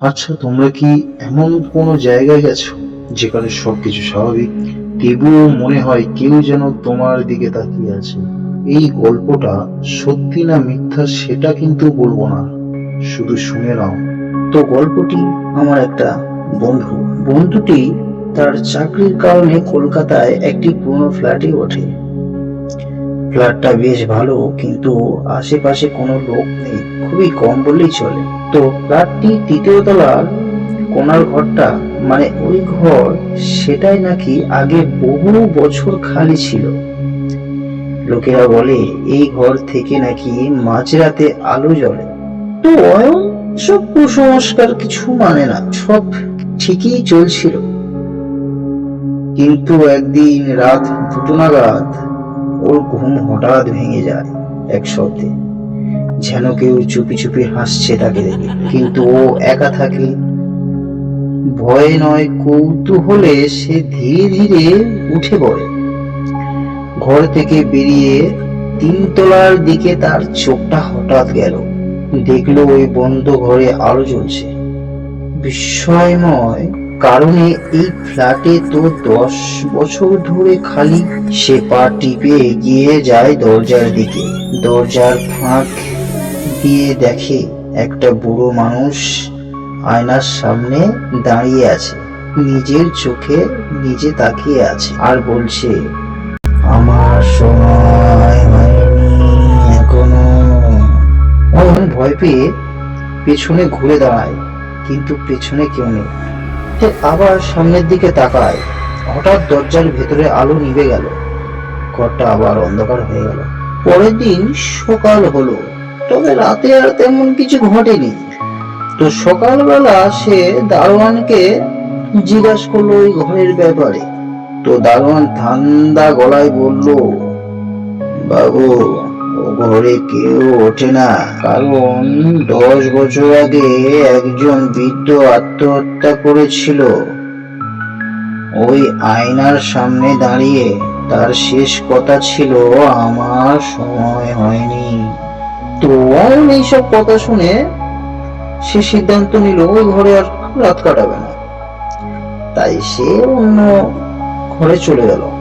আচ্ছা তোমরা কি এমন কোনো জায়গায় গেছো যেখানে সবকিছু স্বাভাবিক? তবুও মনে হয় কেউ যেন তোমার দিকে তাকিয়ে আছে। এই গল্পটা সত্যি না মিথ্যা সেটা কিন্তু বলব না। শুধু শুনে নাও। তো গল্পটি আমার একটা বন্ধু। বন্ধুটি তার চাকরির কারণে কলকাতায় একটি পুরনো ফ্ল্যাটে ওঠে। ফ্ল্যাটটা বেশ ভালো, কিন্তু আশেপাশে কোনো লোক নেই। খুবই কম বললেই চলে। তো ফ্ল্যাটটি তৃতীয় তলার কোনার ঘরটা মানে ওই ঘর, সেটাই নাকি আগে বহু বছর খালি ছিল। লোকেরা বলে, এই ঘর থেকে নাকি মাঝরাতে আলো জ্বলে। তো অয়ন, সব কুসংস্কার কিছু মানে না, সব ঠিকই চলছিল। কিন্তু একদিন রাত দুটো নাগাদ ওর ঘুম হঠাৎ ভেঙে যায় এক শব্দে। যেন কেউ চুপি চুপি হাসছে তাকে দেখে। কিন্তু ও একা থাকে। ভয় নয়, কৌতূহলে সে ধীরে ধীরে উঠে পড়ে। ঘর থেকে বেরিয়ে তিনতলার দিকে তার চোখটা হঠাৎ গেল। দেখল ওই বন্ধ ঘরে আলো জ্বলছে। বিস্ময়ময় কারণে এই ফ্ল্যাটে তো দশ বছর ধরে খালি। সে পা টিপে এগিয়ে যায় দরজার দিকে। দরজার ফাঁক দিয়ে দেখে একটা বুড়ো মানুষ আয়নার সামনে দাঁড়িয়ে আছে। নিজের চোখে নিজে তাকিয়ে আছে আর বলছে, আমার সময় ভয় পেয়ে পেছনে ঘুরে দাঁড়ায়, কিন্তু পেছনে কেউ নেই। সে আবার সামনের দিকে তাকায়। হঠাৎ দরজার ভেতরে আলো নিভে গেল। ঘরটা আবার অন্ধকার হয়ে গেল। পরের দিন সকাল হলো। তবে রাতে আর তেমন কিছু ঘটেনি। তো সকালবেলা সে দারোয়ানকে জিজ্ঞাসা করল ওই ঘরের ব্যাপারে। তো দারোয়ান ঠান্ডা গলায় বলল, বাবু ঘরে কেউ ওঠে না। কারণ দশ বছর আগে একজন বৃদ্ধ আত্মহত্যা করেছিল। ওই আয়নার সামনে দাঁড়িয়ে তার শেষ কথা ছিল, আমার সময় হয়নি। তো এইসব কথা শুনে সে সিদ্ধান্ত নিল, ওই ঘরে আর রাত কাটাবে না। তাই সে অন্য ঘরে চলে গেল।